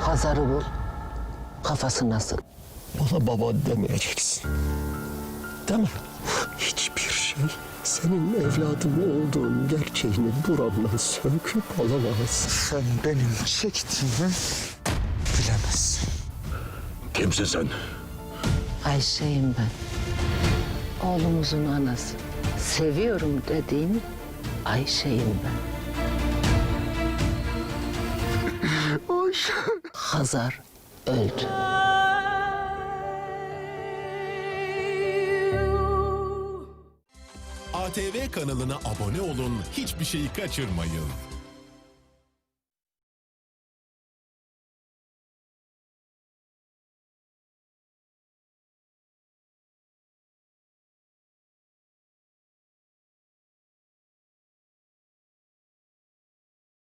Hazar'ı bul. Kafası nasıl? Bana baba demeyeceksin. Deme. Hiçbir şey senin evladım olduğun gerçeğini buramdan söküp alamaz. Sen benim çektiğimi bilemezsin. Kimsin sen? Ayşe'yim ben. Oğlumuzun anası. Seviyorum dediğin Ayşe'yim ben. Ayşe. Hazar öldü. ATV kanalına abone olun, hiçbir şeyi kaçırmayın.